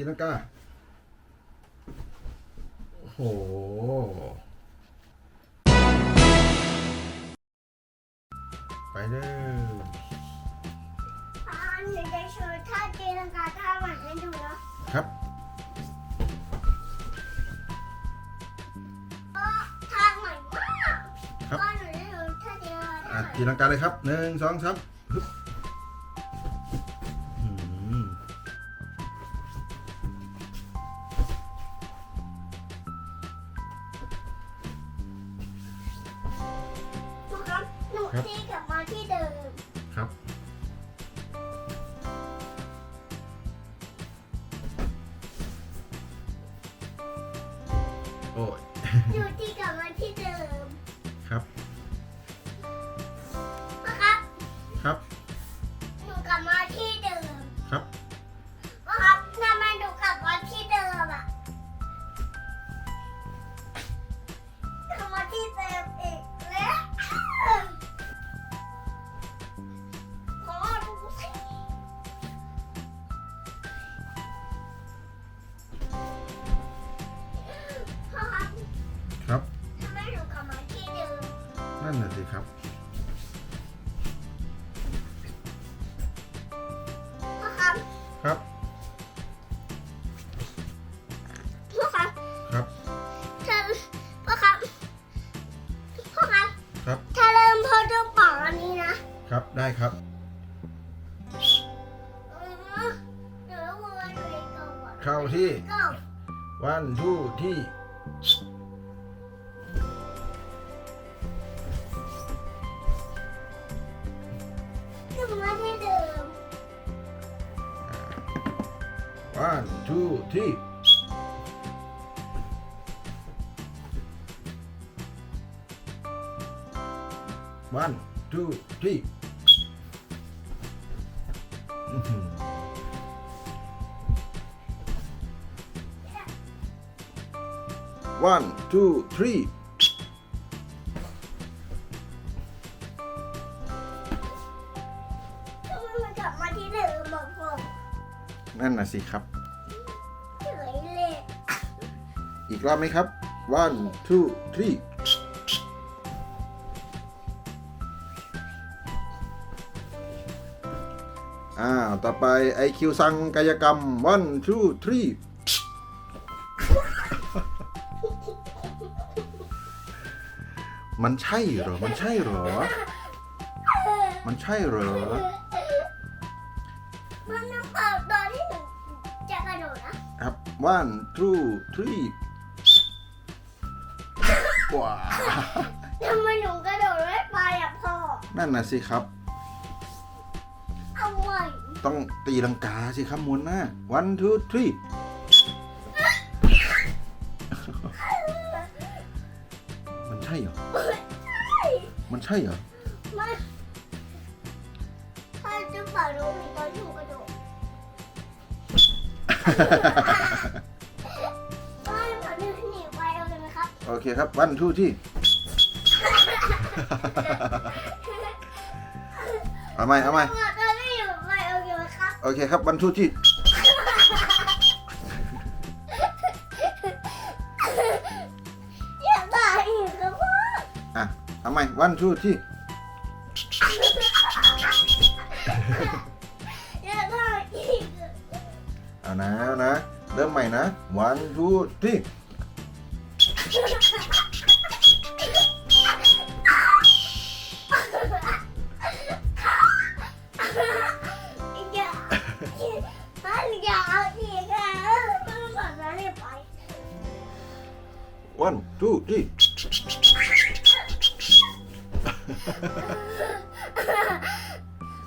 ตีลังกาโอ้โหไปเลยอ่าหนูจะโชว์ท่าตีลังกาท่าใหม่ให้ดูนะครับก็ท่าใหม่มากครับก็หนูจะโชว์ท่าตีลังกาอะท่าใหม่ตีลังกาเลยครับหนึ่งสองสาม ครับหนูตีกลับมาที่เดิม ครับ โอ้ยหนูตีกลับมาที่เดิมครับ นะครับ ครับ นั่นน่ะสิครับ พ่อครับครับ พ่อครับครับ ถ้าพ่อครับพ่อครับครับ ถ้าเริ่มพ่อต้องเป่าอันนี้นะครับได้ครับอืมเดี๋ยวเราวนไปก่อนเข้าที่ ก็ วันทูที่ วันทูที่วันทูที่อื้อหือ one two three ทำไมมันกลับมาที่เดิมบอกพ่อนั่นน่ะสิครับ อีกรอบไหมครับ one two three อ้าวต่อไปไอคิวสั่งกายกรรม one two three มันใช่เหรอ มันใช่เหรอ มันใช่เหรอ มันต้องเป่าตอนที่หนูจะกระโดดนะครับ one two three ว้าทำไมหนูกระโดดไม่ไปอะพ่อนั่นน่ะสิครับ เอาไว้ต้องตีลังกาสิครับมวนหน้า one two three มันใช่เหรอ มันใช่เหรอ มาถ้าจะเป่าหนูอีกตอนที่หนูกระโดด เคครับ one two three เอาไหมเอาไหมพ่อเดินไม่หนีไปเอาเลยไหมครับโอเคครับ one two three อยากได้อีกครับพ่ออะเอาไหม one two three อยากได้อีก เอานะเอานะ เริ่มใหม่นะ one two three อ อยากเอาอีกอะต้องสอนนั้นไป one two three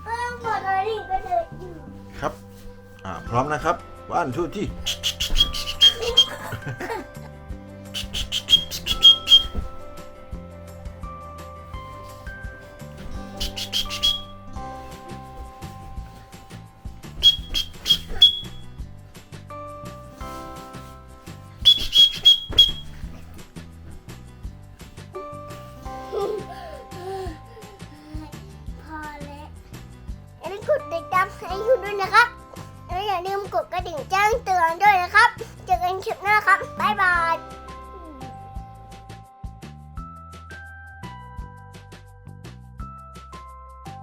เออหมดเลยนี่ก็เลยอยู่ครับ อ่า พร้อมนะครับ one two three ด้วยนะครับแล้วอย่าลืมกดกระดิ่งแจ้งเตือนด้วยนะครับ เจอกันคลิปหน้าครับ บ๊ายบาย